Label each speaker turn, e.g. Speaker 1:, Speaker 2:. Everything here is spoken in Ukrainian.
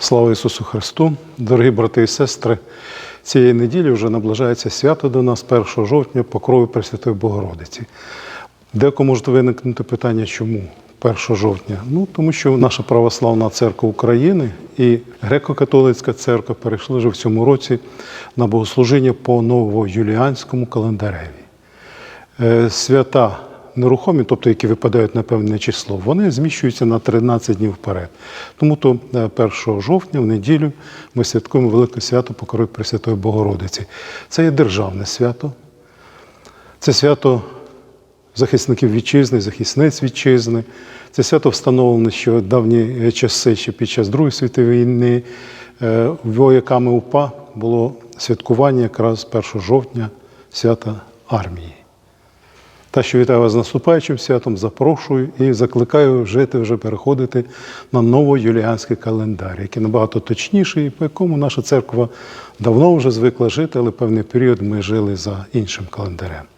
Speaker 1: Слава Ісусу Христу! Дорогі брати і сестри, цієї неділі вже наближається свято до нас 1 жовтня покрови Пресвятої Богородиці. Декому може виникнути питання, чому 1 жовтня? Ну, тому що наша православна церква України і греко-католицька церква перейшли вже в цьому році на богослужіння по новоюліанському календареві. Е, Свята нерухомі, тобто які випадають на певне число, вони зміщуються на 13 днів вперед. Тому то е, 1 жовтня, в неділю, ми святкуємо Велике свято Покрови Пресвятої Богородиці. Це є державне свято. Це свято захисників вітчизни, захисниць вітчизни. Це свято встановлено ще в давні часи, ще під час Другої світової війни. Е, Вояками УПА було святкування якраз 1 жовтня свята армії. Та, що вітаю вас з наступаючим святом, запрошую і закликаю жити вже переходити на новоюліанський календар, який набагато точніший, і по якому наша церква давно вже звикла жити, але певний період ми жили за іншим календарем.